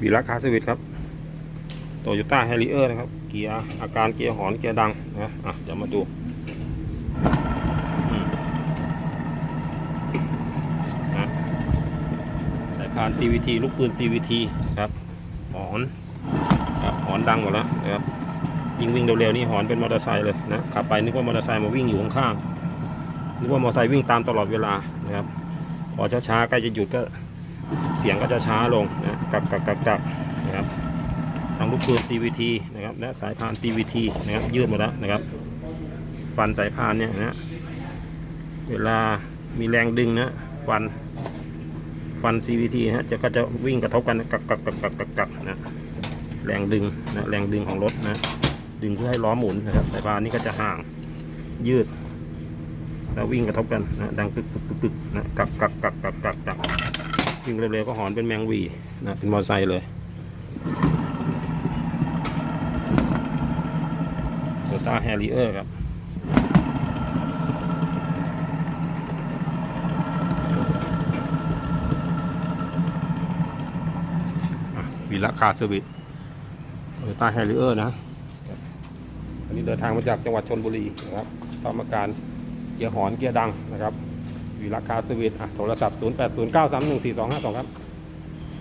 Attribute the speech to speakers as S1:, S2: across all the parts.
S1: วีลักคาสวิตครับโตโยต้าแฮริเออร์นะครับ เกียร์อาการเกียร์หอนเกียร์ดังนะอะเดี๋ยวมาดูสายพาน CVT ลูกปืน CVT ครับหอนครับหอนดังหมดแล้วนะครับยิ่งวิ่งเร็วๆนี่หอนเป็นมอเตอร์ไซค์เลยนะขับไปนึกว่ามอเตอร์ไซค์มาวิ่งอยู่ข้างๆนึกว่ามอเตอร์ไซค์วิ่งตามตลอดเวลานะครับพอช้าๆใกล้จะหยุดก็ เสียงก็จะช้าลงนะกักกักกักกักนะครับทางลูกปืน CVT นะครับและสายพาน TVT นะครับยืดหมดแล้วนะครับฟันสายพานเนี่ยนะเวลามีแรงดึงนะฟันฟัน CVT นะฮะจะก็จะวิ่งกระทบกันกักกักกักกักกักกักนะแรงดึงนะแรงดึงของรถนะดึงเพื่อให้ล้อหมุนนะครับสายพานนี้ก็จะห่างยืด แล้ววิ่งกระทบกันนะดังกึกกึกกึกกึกนะกักกักกักกักกักกัก วิ่งเร็วๆก็หอนเป็นแมงวีนะเป็นมอเตอร์ไซค์เลยโตต้าแฮริเออร์ครับวีละคาเซอร์วิสโตต้าแฮริเออร์นะอันนี้เดินทางมาจากจังหวัดชนบุรีนะครับซ่อมอาการเกียร์หอนเกียร์ดังนะครับ วีราคาสวิตอะโทรศัพท์ 0 8 0 9 3 1 4 2 5 2 ครับ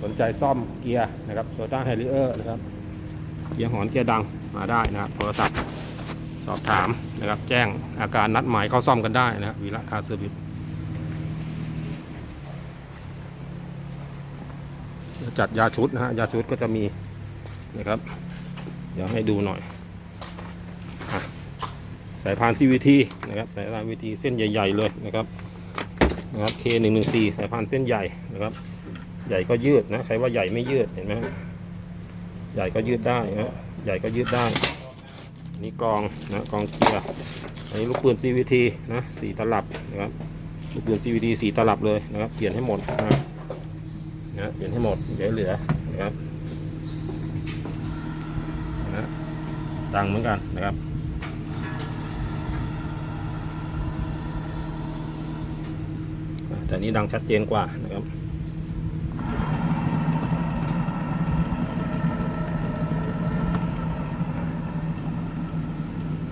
S1: สนใจซ่อมเกียร์นะครับโตต้าแฮริเออร์นะครับ เกียร์หอนเกียร์ดังมาได้นะครับ โทรศัพท์สอบถามนะครับ แจ้งอาการนัดหมายเข้าซ่อมกันได้นะครับวีราคาสวิตจัดยาชุดนะฮะยาชุดก็จะมีนะครับเดี๋ยวให้ดูหน่อยสายพาน CVT นะครับสายพาน CVT เส้นใหญ่ ๆ เลยนะครับ นะครับ K114 สายพานเส้นใหญ่นะครับ ใหญ่ก็ยืดนะใครว่าใหญ่ไม่ยืดเห็นไหมใหญ่ก็ยืดได้นะใหญ่ก็ยืดได้ นี่กองนะกองเกียร์อันนี้ลูกปืน CVT นะสี่ตลับนะครับลูกปืน CVT สี่ตลับเลยนะครับ เปลี่ยนให้หมดนะนะเปลี่ยนให้หมดอย่าให้เหลือนะครับนะดังเหมือนกันนะครับ แต่นี้ดังชัดเจนกว่านะครับ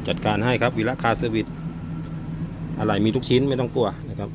S1: จัดการให้ครับวิระคาเซอร์วิสอะไรมีทุกชิ้นไม่ต้องกลัวนะครับ